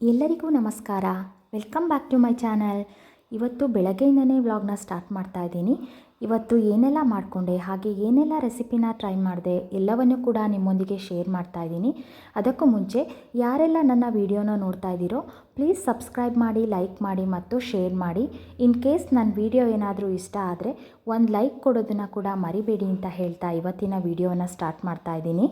ಎಲ್ಲರಿಗೂ ನಮಸ್ಕಾರ. Welcome back to my channel ಇವತ್ತು ಬೆಳಗ್ಗೆಯಿಂದನೇ ವ್ಲಾಗ್ನ ಸ್ಟಾರ್ಟ್ ಮಾಡ್ತಾ ಇದ್ದೀನಿ. ಇವತ್ತು ಏನೆಲ್ಲ ಮಾಡಿಕೊಂಡೆ, ಹಾಗೆ ಏನೆಲ್ಲ ರೆಸಿಪಿನ ಟ್ರೈ ಮಾಡಿದೆ, ಎಲ್ಲವನ್ನೂ ಕೂಡ ನಿಮ್ಮೊಂದಿಗೆ ಶೇರ್ ಮಾಡ್ತಾ ಇದ್ದೀನಿ. ಅದಕ್ಕೂ ಮುಂಚೆ ಯಾರೆಲ್ಲ ನನ್ನ ವಿಡಿಯೋನ ನೋಡ್ತಾ ಇದ್ದೀರೋ ಪ್ಲೀಸ್ ಸಬ್ಸ್ಕ್ರೈಬ್ ಮಾಡಿ ಲೈಕ್ ಮಾಡಿ ಮತ್ತು ಶೇರ್ ಮಾಡಿ. ಇನ್ ಕೇಸ್ ನನ್ನ ವಿಡಿಯೋ ಏನಾದರೂ ಇಷ್ಟ ಆದರೆ, ಒಂದು ಲೈಕ್ ಕೊಡೋದನ್ನು ಕೂಡ ಮರಿಬೇಡಿ ಅಂತ ಹೇಳ್ತಾ ಇವತ್ತಿನ ವಿಡಿಯೋನ ಸ್ಟಾರ್ಟ್ ಮಾಡ್ತಾ ಇದ್ದೀನಿ.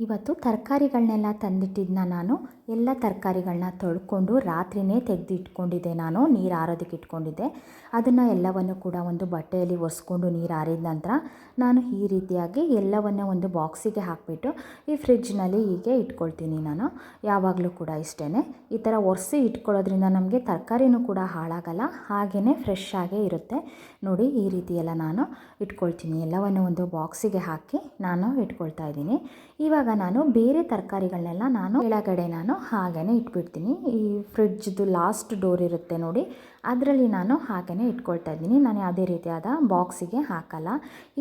ಇವತ್ತು ತರಕಾರಿಗಳನ್ನೆಲ್ಲ ತಂದಿಟ್ಟಿದ್ನ ನಾನು. ಎಲ್ಲ ತರಕಾರಿಗಳನ್ನ ತೊಳ್ಕೊಂಡು ರಾತ್ರಿನೇ ತೆಗೆದು ಇಟ್ಕೊಂಡಿದ್ದೆ ನಾನು. ನೀರು ಆರೋದಕ್ಕೆ ಇಟ್ಕೊಂಡಿದ್ದೆ. ಅದನ್ನು ಎಲ್ಲವನ್ನು ಕೂಡ ಒಂದು ಬಟ್ಟೆಯಲ್ಲಿ ಒರೆಸ್ಕೊಂಡು ನೀರು ಆರಿದ ನಂತರ ನಾನು ಈ ರೀತಿಯಾಗಿ ಎಲ್ಲವನ್ನು ಒಂದು ಬಾಕ್ಸಿಗೆ ಹಾಕಿಬಿಟ್ಟು ಈ ಫ್ರಿಡ್ಜ್ನಲ್ಲಿ ಹೀಗೆ ಇಟ್ಕೊಳ್ತೀನಿ ನಾನು. ಯಾವಾಗಲೂ ಕೂಡ ಇಷ್ಟೇ ಈ ಥರ ಒರೆಸಿ ಇಟ್ಕೊಳ್ಳೋದ್ರಿಂದ ನಮಗೆ ತರಕಾರಿನೂ ಕೂಡ ಹಾಳಾಗಲ್ಲ. ಹಾಗೆಯೇ ಫ್ರೆಶ್ ಆಗೇ ಇರುತ್ತೆ. ನೋಡಿ ಈ ರೀತಿಯೆಲ್ಲ ನಾನು ಇಟ್ಕೊಳ್ತೀನಿ. ಎಲ್ಲವನ್ನು ಒಂದು ಬಾಕ್ಸಿಗೆ ಹಾಕಿ ನಾನು ಇಟ್ಕೊಳ್ತಾ ಇದ್ದೀನಿ. ಇವಾಗ ನಾನು ಬೇರೆ ತರಕಾರಿಗಳನ್ನೆಲ್ಲ ನಾನು ಕೆಳಗಡೆ ನಾನು ಹಾಗೇ ಇಟ್ಬಿಡ್ತೀನಿ. ಈ ಫ್ರಿಡ್ಜ್ದು ಲಾಸ್ಟ್ ಡೋರ್ ಇರುತ್ತೆ ನೋಡಿ, ಅದರಲ್ಲಿ ನಾನು ಹಾಗೇ ಇಟ್ಕೊಳ್ತಾ ಇದ್ದೀನಿ. ನಾನು ಯಾವುದೇ ರೀತಿಯಾದ ಬಾಕ್ಸಿಗೆ ಹಾಕಲ್ಲ.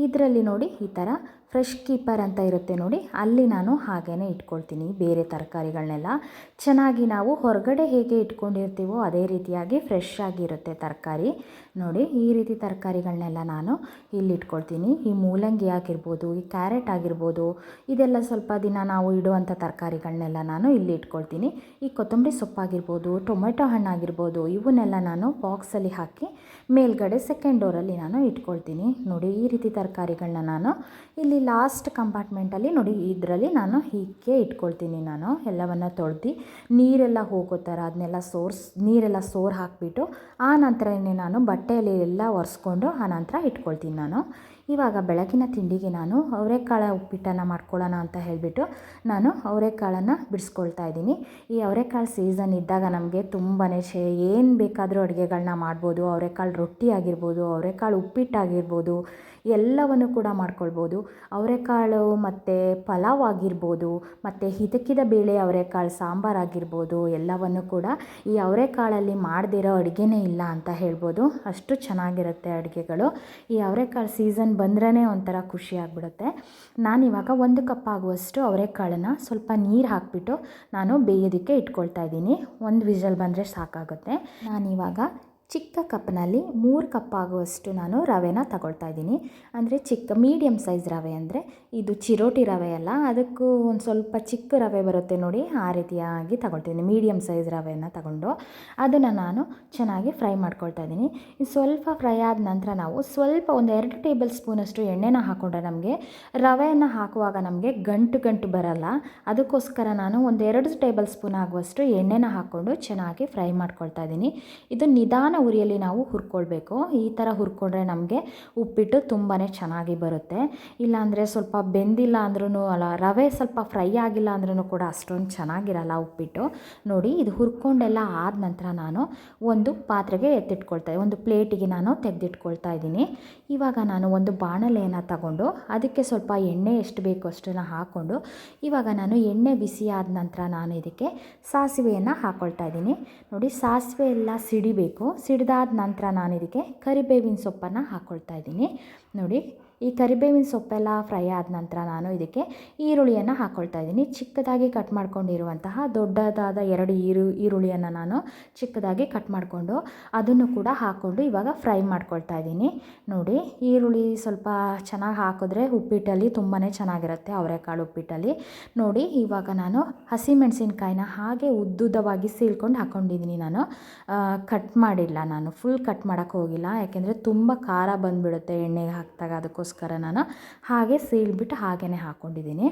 ಇದರಲ್ಲಿ ನೋಡಿ ಈ ಥರ ಫ್ರೆಶ್ ಕೀಪರ್ ಅಂತ ಇರುತ್ತೆ ನೋಡಿ. ಅಲ್ಲಿ ನಾನು ಹಾಗೇ ಇಟ್ಕೊಳ್ತೀನಿ ಬೇರೆ ತರಕಾರಿಗಳನ್ನೆಲ್ಲ. ಚೆನ್ನಾಗಿ ನಾವು ಹೊರಗಡೆ ಹೇಗೆ ಇಟ್ಕೊಂಡಿರ್ತೀವೋ ಅದೇ ರೀತಿಯಾಗಿ ಫ್ರೆಶ್ ಆಗಿರುತ್ತೆ ತರಕಾರಿ. ನೋಡಿ, ಈ ರೀತಿ ತರಕಾರಿಗಳನ್ನೆಲ್ಲ ನಾನು ಇಲ್ಲಿ ಇಟ್ಕೊಳ್ತೀನಿ. ಈ ಮೂಲಂಗಿ ಆಗಿರ್ಬೋದು, ಈ ಕ್ಯಾರೆಟ್ ಆಗಿರ್ಬೋದು, ಇದೆಲ್ಲ ಸ್ವಲ್ಪ ದಿನ ನಾವು ಇಡುವಂಥ ತರಕಾರಿಗಳನ್ನೆಲ್ಲ ನಾನು ಇಲ್ಲಿ ಇಟ್ಕೊಳ್ತೀನಿ. ಈ ಕೊತ್ತಂಬರಿ ಸೊಪ್ಪಾಗಿರ್ಬೋದು, ಟೊಮೆಟೊ ಹಣ್ಣಾಗಿರ್ಬೋದು, ಇವನ್ನೆಲ್ಲ ನಾನು ಬಾಕ್ಸಲ್ಲಿ ಹಾಕಿ ಮೇಲ್ಗಡೆ ಸೆಕೆಂಡ್ ಡೋರಲ್ಲಿ ನಾನು ಇಟ್ಕೊಳ್ತೀನಿ. ನೋಡಿ, ಈ ರೀತಿ ತರಕಾರಿಗಳನ್ನ ನಾನು ಇಲ್ಲಿ ಲಾಸ್ಟ್ ಕಂಪಾರ್ಟ್ಮೆಂಟಲ್ಲಿ ನೋಡಿ, ಇದರಲ್ಲಿ ನಾನು ಹೀಗೆ ಇಟ್ಕೊಳ್ತೀನಿ ನಾನು. ಎಲ್ಲವನ್ನು ತೊಳೆದು ನೀರೆಲ್ಲ ಹೋಗೋ ಥರ ಅದನ್ನೆಲ್ಲ ಸೋರ್ಸ್, ನೀರೆಲ್ಲ ಸೋರ್ ಹಾಕಿಬಿಟ್ಟು ಆ ನಂತರನೇ ನಾನು ಬಟ್ಟೆಯಲ್ಲಿ ಎಲ್ಲ ಒರೆಸ್ಕೊಂಡು ಆ ನಂತರ ಇಟ್ಕೊಳ್ತೀನಿ ನಾನು. ಇವಾಗ ಬೆಳಗಿನ ತಿಂಡಿಗೆ ನಾನು ಅವರೆಕಾಳು ಉಪ್ಪಿಟ್ಟನ್ನು ಮಾಡ್ಕೊಳ್ಳೋಣ ಅಂತ ಹೇಳಿಬಿಟ್ಟು ನಾನು ಅವರೆಕಾಳನ್ನು ಬಿಡಿಸ್ಕೊಳ್ತಾ ಇದ್ದೀನಿ. ಈ ಅವರೆಕಾಳು ಸೀಸನ್ ಇದ್ದಾಗ ನಮಗೆ ತುಂಬಾ ಶೇ, ಏನು ಬೇಕಾದರೂ ಅಡುಗೆಗಳನ್ನ ಮಾಡ್ಬೋದು. ಅವರೆಕಾಳು ರೊಟ್ಟಿ ಆಗಿರ್ಬೋದು, ಅವರೆಕಾಳು ಉಪ್ಪಿಟ್ಟಾಗಿರ್ಬೋದು ಎಲ್ಲವನ್ನು ಕೂಡ ಮಾಡ್ಕೊಳ್ಬೋದು. ಅವರೆಕಾಳು ಮತ್ತು ಪಲಾವ್ ಆಗಿರ್ಬೋದು, ಮತ್ತು ಹಿದಕಿದ ಬೇಳೆ ಅವರೆಕಾಳು, ಸಾಂಬಾರು ಆಗಿರ್ಬೋದು, ಎಲ್ಲವನ್ನು ಕೂಡ ಈ ಅವರೆಕಾಳಲ್ಲಿ ಮಾಡದಿರೋ ಅಡುಗೆನೇ ಇಲ್ಲ ಅಂತ ಹೇಳ್ಬೋದು. ಅಷ್ಟು ಚೆನ್ನಾಗಿರುತ್ತೆ ಅಡುಗೆಗಳು. ಈ ಅವರೆಕಾಳು ಸೀಸನ್ ಬಂದ್ರೇ ಒಂಥರ ಖುಷಿ ಆಗಿಬಿಡುತ್ತೆ. ನಾನಿವಾಗ ಒಂದು ಕಪ್ ಆಗುವಷ್ಟು ಅವರೆಕಾಳನ್ನು ಸ್ವಲ್ಪ ನೀರು ಹಾಕಿಬಿಟ್ಟು ನಾನು ಬೇಯೋದಕ್ಕೆ ಇಟ್ಕೊಳ್ತಾ ಇದ್ದೀನಿ. ಒಂದು ವಿಷಲ್ ಬಂದರೆ ಸಾಕಾಗುತ್ತೆ. ನಾನಿವಾಗ ಚಿಕ್ಕ ಕಪ್ನಲ್ಲಿ ಮೂರು ಕಪ್ ಆಗುವಷ್ಟು ನಾನು ರವೆನ ತಗೊಳ್ತಾ ಇದ್ದೀನಿ. ಅಂದರೆ ಚಿಕ್ಕ ಮೀಡಿಯಮ್ ಸೈಜ್ ರವೆ ಅಂದರೆ ಇದು ಚಿರೋಟಿ ರವೆ ಅಲ್ಲ, ಅದಕ್ಕೂ ಒಂದು ಸ್ವಲ್ಪ ಚಿಕ್ಕ ರವೆ ಬರುತ್ತೆ ನೋಡಿ, ಆ ರೀತಿಯಾಗಿ ತಗೊಳ್ತೀನಿ ಮೀಡಿಯಮ್ ಸೈಜ್ ರವೆಯನ್ನು ತಗೊಂಡು. ಅದನ್ನು ನಾನು ಚೆನ್ನಾಗಿ ಫ್ರೈ ಮಾಡ್ಕೊಳ್ತಾ ಇದ್ದೀನಿ. ಸ್ವಲ್ಪ ಫ್ರೈ ಆದ ನಂತರ ನಾವು ಸ್ವಲ್ಪ ಒಂದು ಎರಡು ಟೇಬಲ್ ಸ್ಪೂನಷ್ಟು ಎಣ್ಣೆನ ಹಾಕ್ಕೊಂಡ್ರೆ ನಮಗೆ ರವೆಯನ್ನು ಹಾಕುವಾಗ ನಮಗೆ ಗಂಟು ಗಂಟು ಬರಲ್ಲ. ಅದಕ್ಕೋಸ್ಕರ ನಾನು ಒಂದು ಎರಡು ಟೇಬಲ್ ಸ್ಪೂನ್ ಆಗುವಷ್ಟು ಎಣ್ಣೆನ ಹಾಕ್ಕೊಂಡು ಚೆನ್ನಾಗಿ ಫ್ರೈ ಮಾಡ್ಕೊಳ್ತಾ ಇದ್ದೀನಿ. ಇದು ನಿಧಾನ ಉರಿಯಲ್ಲಿ ನಾವು ಹುರ್ಕೊಳ್ಬೇಕು. ಈ ಥರ ಹುರ್ಕೊಂಡ್ರೆ ನಮಗೆ ಉಪ್ಪಿಟ್ಟು ತುಂಬಾ ಚೆನ್ನಾಗಿ ಬರುತ್ತೆ. ಇಲ್ಲಾಂದರೆ ಸ್ವಲ್ಪ ಬೆಂದಿಲ್ಲ ಅಂದ್ರೂ ಅಲ್ಲ, ರವೆ ಸ್ವಲ್ಪ ಫ್ರೈ ಆಗಿಲ್ಲ ಅಂದ್ರೂ ಕೂಡ ಅಷ್ಟೊಂದು ಚೆನ್ನಾಗಿರಲ್ಲ ಉಪ್ಪಿಟ್ಟು. ನೋಡಿ, ಇದು ಹುರ್ಕೊಂಡೆಲ್ಲ ಆದ ನಂತರ ನಾನು ಒಂದು ಪಾತ್ರೆಗೆ ಎತ್ತಿಟ್ಕೊಳ್ತಾ, ಒಂದು ಪ್ಲೇಟಿಗೆ ನಾನು ತೆಗೆದಿಟ್ಕೊಳ್ತಾ ಇದ್ದೀನಿ. ಇವಾಗ ನಾನು ಒಂದು ಬಾಣಲೆಯನ್ನು ತಗೊಂಡು ಅದಕ್ಕೆ ಸ್ವಲ್ಪ ಎಣ್ಣೆ ಎಷ್ಟು ಬೇಕು ಅಷ್ಟನ್ನು ಹಾಕ್ಕೊಂಡು, ಇವಾಗ ನಾನು ಎಣ್ಣೆ ಬಿಸಿ ಆದ ನಂತರ ನಾನು ಇದಕ್ಕೆ ಸಾಸಿವೆಯನ್ನು ಹಾಕ್ಕೊಳ್ತಾ ಇದ್ದೀನಿ. ನೋಡಿ, ಸಾಸಿವೆ ಎಲ್ಲ ಸಿಡಿಬೇಕು. ಸಿಡಿದಾದ ನಂತರ ನಾನು ಇದಕ್ಕೆ ಕರಿಬೇವಿನ ಸೊಪ್ಪನ್ನು ಹಾಕ್ಕೊಳ್ತಾ ಇದ್ದೀನಿ. ನೋಡಿ ಈ ಕರಿಬೇವಿನ ಸೊಪ್ಪೆಲ್ಲ ಫ್ರೈ ಆದ ನಂತರ ನಾನು ಇದಕ್ಕೆ ಈರುಳ್ಳಿಯನ್ನು ಹಾಕ್ಕೊಳ್ತಾ ಇದ್ದೀನಿ. ಚಿಕ್ಕದಾಗಿ ಕಟ್ ಮಾಡ್ಕೊಂಡಿರುವಂತಹ ದೊಡ್ಡದಾದ ಎರಡು ಈರು, ಈರುಳ್ಳಿಯನ್ನು ನಾನು ಚಿಕ್ಕದಾಗಿ ಕಟ್ ಮಾಡಿಕೊಂಡು ಅದನ್ನು ಕೂಡ ಹಾಕ್ಕೊಂಡು ಇವಾಗ ಫ್ರೈ ಮಾಡ್ಕೊಳ್ತಾ ಇದ್ದೀನಿ. ನೋಡಿ, ಈರುಳ್ಳಿ ಸ್ವಲ್ಪ ಚೆನ್ನಾಗಿ ಹಾಕಿದ್ರೆ ಉಪ್ಪಿಟ್ಟಲ್ಲಿ ತುಂಬಾ ಚೆನ್ನಾಗಿರುತ್ತೆ, ಅವರೆಕಾಳು ಉಪ್ಪಿಟ್ಟಲ್ಲಿ. ನೋಡಿ, ಇವಾಗ ನಾನು ಹಸಿಮೆಣಸಿನ್ಕಾಯಿನ ಹಾಗೆ ಉದ್ದುದ್ದವಾಗಿ ಸೀಳ್ಕೊಂಡು ಹಾಕ್ಕೊಂಡಿದ್ದೀನಿ ನಾನು. ಕಟ್ ಮಾಡಿಲ್ಲ ನಾನು. ಫುಲ್ ಕಟ್ ಮಾಡೋಕ್ಕೆ ಹೋಗಿಲ್ಲ. ಯಾಕೆಂದರೆ ತುಂಬ ಖಾರ ಬಂದುಬಿಡುತ್ತೆ ಎಣ್ಣೆಗೆ ಹಾಕಿದಾಗ ಅದಕ್ಕೋಸ್ಕರ. ನಾನು ಹಾಗೆ ಸೀಳ್ಬಿಟ್ಟು ಹಾಗೇ ಹಾಕ್ಕೊಂಡಿದ್ದೀನಿ.